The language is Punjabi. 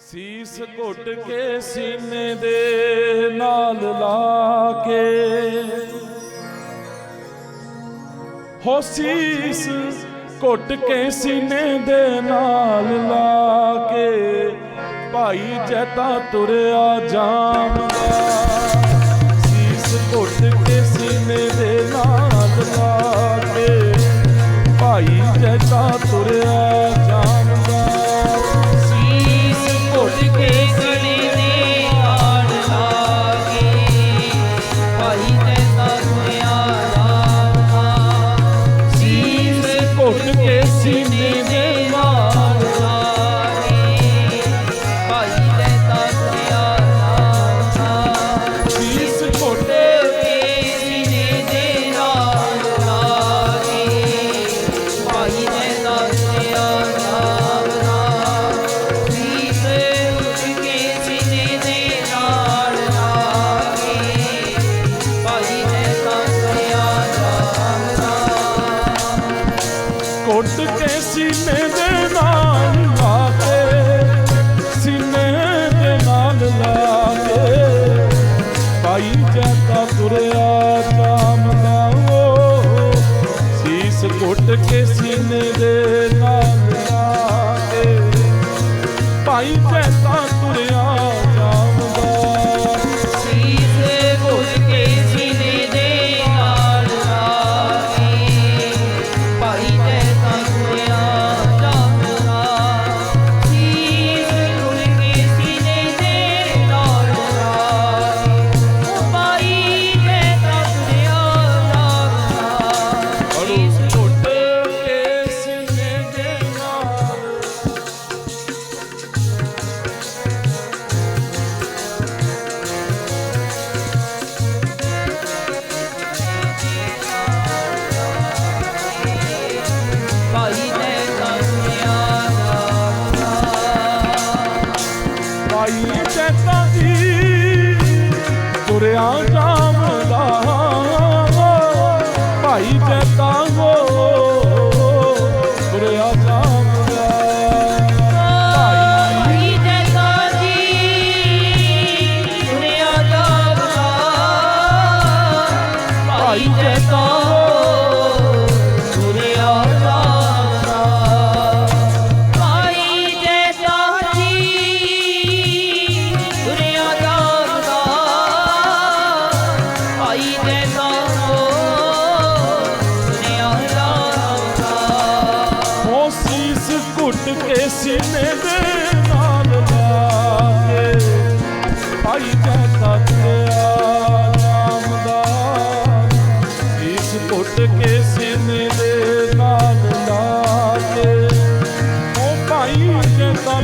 ਸੀਸ ਘੁੱਟ ਕੇ ਸੀਨੇ ਦੇ ਨਾਲ ਲਾ ਕੇ। ਹੋ ਸੀਸ ਘੁੱਟ ਕੇ ਸੀਨੇ ਦੇ ਨਾਲ ਲਾ ਕੇ। ਭਾਈ ਜੈਤਾ ਤੁਰਿਆ ਜਾਵਦਾ। ਸੀਸ ਘੁੱਟ ਕੇ ਸੀਨੇ ਦੇ ਘੁੱਟ ਕੇ ਸੀਨੇ ਦੇ ਨਾਲ ਲਾ ਕੇ ਭਾਈ ਜੈਤਾ ਤੁਰਿਆ ਜਾਮਦਾ ਭਾਈ ਜੈਤਾ ਦੀ ਤੁਰਿਆ ਜਾਮਦਾ ਭਾਈ ਜੈਤਾ ਹੋ ਤੁਰਿਆ ਜਾਮਦਾ ਭਾਈ ਜੈਤਾ ਭਾਈ ਜੈਤਾ ਸੀਨੇ ਦੇ ਨਾਲ ਲਾ ਕੇ ਭਾਈ ਜੈਤਾ ਤੁਰਿਆ ਜਾਮਦਾ ਸੀਸ ਘੁੱਟ ਕੇ ਸੀਨੇ ਦੇ ਨਾਲ ਲਾ ਕੇ ਉਹ ਭਾਈ ਜੈਤਾ